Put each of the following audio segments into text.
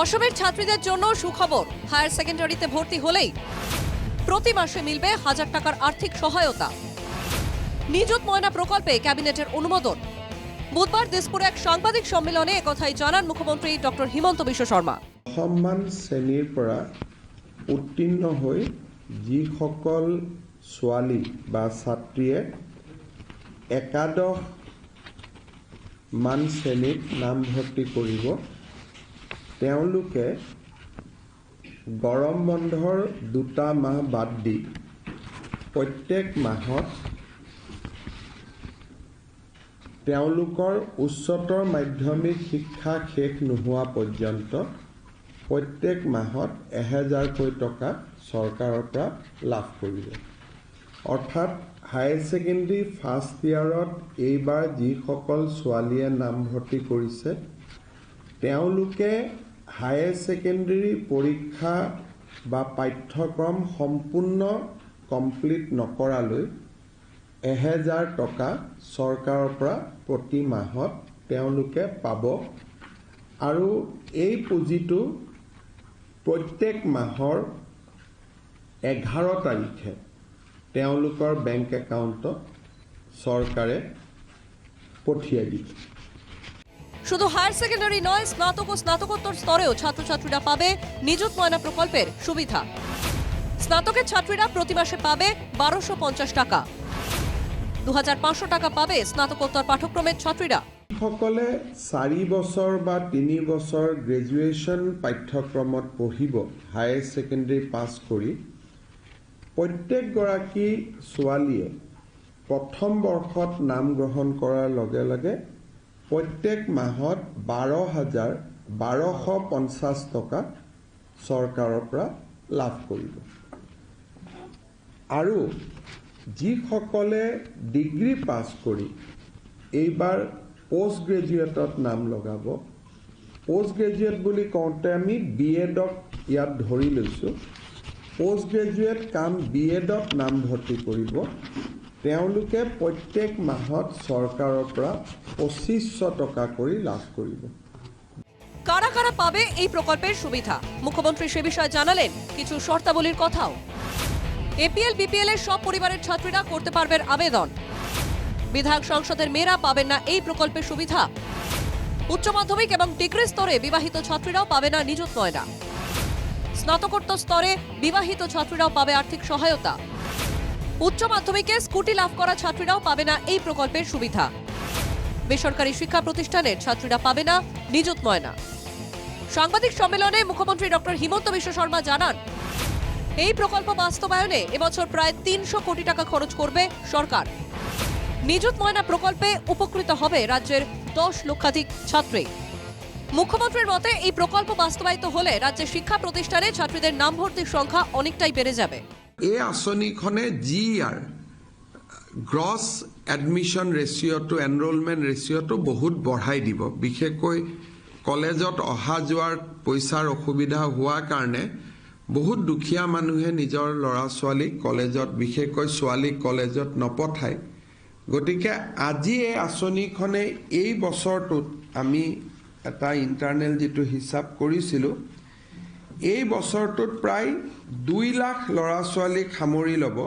অসমের ছাত্রীদের জন্য সুখবর। হায়ার সেকেন্ডারিতে ভর্তি হলেই প্রতি মাসে মিলবে হাজার টাকার আর্থিক সহায়তা। নিযুত ময়না প্রকল্পে ক্যাবিনেটের অনুমোদন। বুধবার দিসপুরে এক সাংবাদিক সম্মেলনে একথাই জানান মুখ্যমন্ত্রী ডক্টর হিমন্ত বিশ্ব শর্মা। সম্মান শ্ৰেণীৰ পৰা উত্তীৰ্ণ হৈ যিসকল ছোৱালী বা ছাত্ৰীয়ে একাদশ মান শ্ৰেণীত নামভৰ্তি কৰিব তেওঁলোকে গৰম বন্ধৰ দুটা মাহ বাদ দি প্ৰত্যেক মাহত তেওঁলোকৰ উচ্চতৰ মাধ্যমিক শিক্ষা শেষ নোহোৱা পৰ্যন্ত প্ৰত্যেক মাহত এহেজাৰকৈ টকা চৰকাৰৰ পৰা লাভ কৰিব। অৰ্থাৎ হায়াৰ ছেকেণ্ডেৰী ফাৰ্ষ্ট ইয়েৰত এইবাৰ যিসকল ছোৱালীয়ে নামভৰ্তি কৰিছে তেওঁলোকে হায়াৰ ছেকেণ্ডেৰী পৰীক্ষা বা পাঠ্যক্ৰম সম্পূৰ্ণ কমপ্লিট নকৰালৈ এহেজাৰ টকা চৰকাৰৰ পৰা প্ৰতি মাহত তেওঁলোকে পাব। আৰু এই পুঁজিটো প্ৰত্যেক মাহৰ এঘাৰ তাৰিখে তেওঁলোকৰ বেংক একাউণ্টত চৰকাৰে পঠিয়াই দিব। শুধু হায়ার সেকেন্ডারি নয়, স্নাতক ও স্নাতকোত্তর স্তরেও ছাত্রছাত্রীরা পাবে নিযুত ময়না প্রকল্পের সুবিধা। স্নাতকের ছাত্রীরা প্রতি মাসে পাবে বারোশো পঞ্চাশ টাকা। দু টাকা পাবে স্নাতকোত্তর পাঠ্যক্রমের ছাত্রীরা। যিসকলে চাৰি বছৰ বা তিনি বছৰ গ্ৰেজুৱেশ্যন পাঠ্যক্ৰমত পঢ়িব হায়াৰ ছেকেণ্ডেৰী পাছ কৰি প্ৰত্যেকগৰাকী ছোৱালীয়ে প্ৰথম বৰ্ষত নাম গ্ৰহণ কৰাৰ লগে লগে প্ৰত্যেক মাহত বাৰ হাজাৰ বাৰশ পঞ্চাছ টকা চৰকাৰৰ পৰা লাভ কৰিব। আৰু যিসকলে ডিগ্ৰী পাছ কৰি এইবাৰ পষ্ট গ্ৰেজুৱেটত নাম লগাব পষ্ট গ্ৰেজুৱেট বুলি কওঁতে আমি বি এডক ইয়াত ধৰি লৈছোঁ। পষ্ট গ্ৰেজুৱেট কাম বি এডত নামভৰ্তি কৰিব। তেওঁলোকে প্ৰত্যেক মাহত চৰকাৰৰ পৰা পঁচিছশ টকা কৰি লাভ কৰিব। কারা কারা পাবে এই প্রকল্পের সুবিধা? মুখ্যমন্ত্রী সে বিষয়ে জানালেন কিছু শর্তাবলীর কথাও। এপিএল, বিপিএল এর সব পরিবারের ছাত্রীরা করতে পারবেন আবেদন। বিধায়ক সংসদের মেয়েরা পাবেন না এই প্রকল্পের সুবিধা। উচ্চ মাধ্যমিক এবং ডিগ্রি স্তরে বিবাহিত ছাত্রীরাও পাবে না নিযুত ময়না। স্নাতকোত্তর স্তরে বিবাহিত ছাত্রীরাও পাবে আর্থিক সহায়তা। উচ্চ মাধ্যমিকে স্কুটি লাভ করা ছাত্রীরাও পাবে না এই প্রকল্পের সুবিধা। বেসরকারি শিক্ষা প্রতিষ্ঠানের ছাত্রীরা পাবে না, নিযুত ময়না সাংবাদিক সম্মেলনে মুখ্যমন্ত্রী ডক্টর হিমন্ত বিশ্ব শর্মা জানান, এই প্রকল্প বাস্তবায়নে এবছর প্রায় তিনশো কোটি টাকা খরচ করবে সরকার। নিযুত ময়না প্রকল্পে উপকৃত হবে রাজ্যের দশ লক্ষাধিক ছাত্রী। মুখ্যমন্ত্রীর মতে, এই প্রকল্প বাস্তবায়িত হলে রাজ্যের শিক্ষা প্রতিষ্ঠানে ছাত্রীদের নাম ভর্তির সংখ্যা অনেকটাই বেড়ে যাবে। এই আঁচনিখনে যি ইয়াৰ গ্ৰছ এডমিশ্যন ৰেচিঅ'টো এনৰলমেণ্ট ৰেচিঅ'টো বহুত বঢ়াই দিব। বিশেষকৈ কলেজত অহা যোৱাৰ পইচাৰ অসুবিধা হোৱাৰ কাৰণে বহুত দুখীয়া মানুহে নিজৰ ল'ৰা ছোৱালীক কলেজত বিশেষকৈ ছোৱালীক কলেজত নপঠায়। গতিকে আজি এই আঁচনিখনে এই বছৰটোত আমি এটা ইণ্টাৰনেল যিটো হিচাপ কৰিছিলোঁ এই বছৰটোত প্ৰায় দুই লাখ ল'ৰা ছোৱালীক সামৰি ল'ব।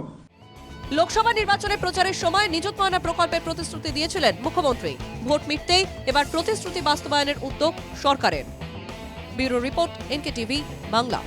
লোকসভা নির্বাচনে প্রচারের সময় নিযুত ময়না প্রকল্পের প্রতিশ্রুতি দিয়েছিলেন মুখ্যমন্ত্রী। ভোট মিটতেই এবার প্রতিশ্রুতি বাস্তবায়নের উদ্যোগ সরকারের। Bureau report NK TV Bangla.